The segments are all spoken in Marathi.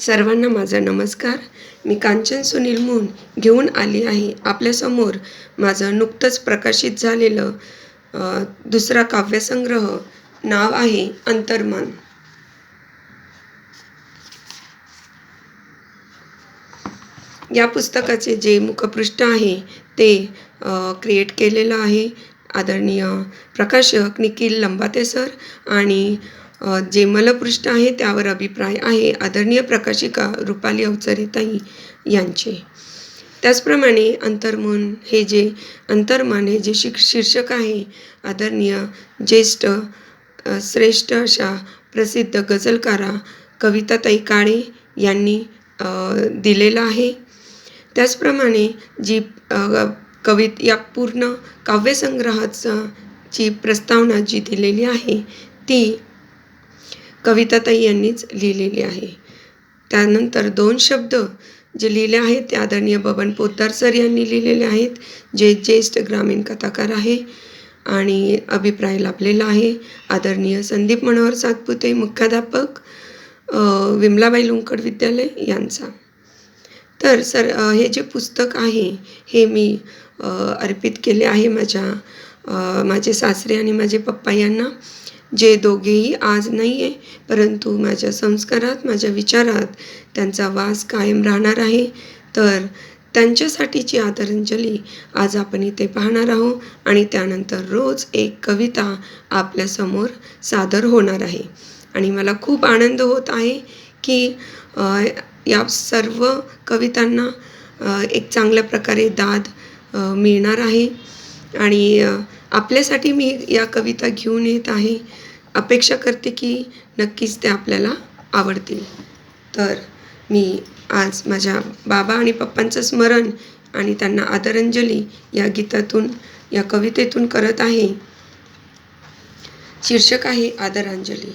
सर्वांना माझा नमस्कार. मी कांचन सुनील मून घेऊन आली आहे. आपल्यासमोर माझं नुकतंच प्रकाशित झालेलं दुसरा काव्यसंग्रह नाव आहे अंतर्मन. या पुस्तकाचे जे मुखपृष्ठ आहे ते क्रिएट केलेलं आहे आदरणीय प्रकाशक निखिल लंबाते सर आणि जे मलपृष्ठ आहे त्यावर अभिप्राय आहे. आदरणीय प्रकाशिका रुपाली अवचरेताई यांचे. त्याचप्रमाणे अंतर्मन हे जे अंतर्मन हे जे शिक शीर्षक आहे. आदरणीय ज्येष्ठ श्रेष्ठ अशा प्रसिद्ध गझलकारा कविताताई काळे यांनी दिलेलं आहे. त्याचप्रमाणे जी कवित या पूर्ण काव्यसंग्रहाचा ची प्रस्तावना जी दिलेली आहे ती कविताताई यांनीच लिहिलेली आहे. त्यानंतर दोन शब्द जे लिहिले आहेत ते आदरणीय बबन पोतार सर यांनी लिहिलेले आहेत जे ज्येष्ठ ग्रामीण कथाकार आहे आणि अभिप्राय लाभलेला आहे. आदरणीय संदीप मनोहर सातपुते मुख्याध्यापक विमलाबाई लुंकड विद्यालय यांचा. तर सर हे जे पुस्तक आहे हे मी अर्पित केले आहे माझ्या माझे सासरे आणि माझे पप्पा यांना. जे दोघेही आज नाही आहे परंतु माझ्या संस्कारात माझ्या विचारात त्यांचा वास कायम राहणार आहे. तर त्यांच्यासाठीची आदरांजली आज आपण इथे पाहणार आहोत आणि त्यानंतर रोज एक कविता आपल्यासमोर सादर होणार आहे. आणि मला खूप आनंद होत आहे की या सर्व कवितांना एक चांगल्या प्रकारे दाद मिळणार आहे. आणि आपल्यासाठी मी या कविता घेऊन येत आहे. अपेक्षा करते की नक्कीच त्या आपल्याला आवडतील. तर मी आज माझ्या बाबा आणि पप्पांचं स्मरण आणि त्यांना आदरांजली या गीतातून या कवितेतून करत आहे. शीर्षक आहे आदरांजली.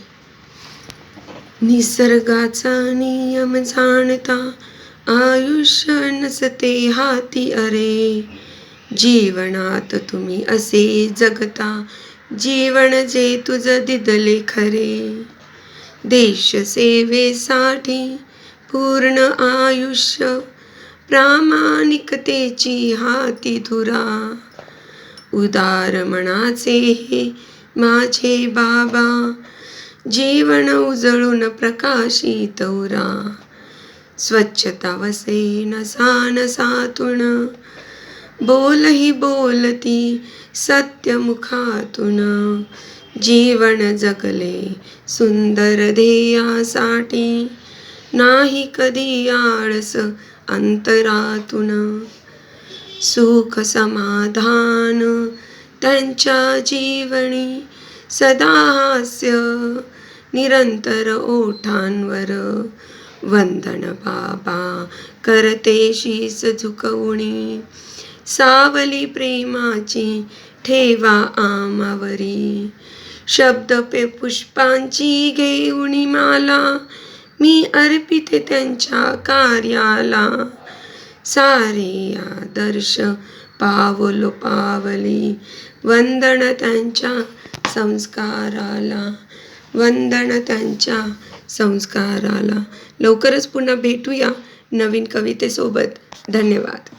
निसर्गाचा नियम जाणता आयुष्य नसते हाती अरे. जीवनात तुम्ही असे जगता जीवन जे तुझं दिदले खरे. देश सेवेसाठी पूर्ण आयुष्य प्रामाणिकतेची हाती धुरा. उदार मनाचे हे माझे बाबा जीवन उजळून प्रकाशित उरा. स्वच्छता वसे बोल बोलही बोलती सत्यमुखातून जीवन जगले सुंदर ध्येयासाठी. नाही कधी आळस अंतरातून. सुख समाधान त्यांच्या जीवनी सदा हास्य निरंतर ओठांवर. वंदन बाबा करते शीस झुकवणी. सावली प्रेमाची ठेवा आमावरी. शब्द पे पुष्पांची घेऊनी माला मी अर्पिते त्यांच्या कार्याला. सारे आदर्श पावलो पावली. वंदन त्यांच्या संस्काराला. वंदन त्यांच्या संस्काराला. लवकरच पुन्हा भेटूया नवीन कवितेसोबत. धन्यवाद.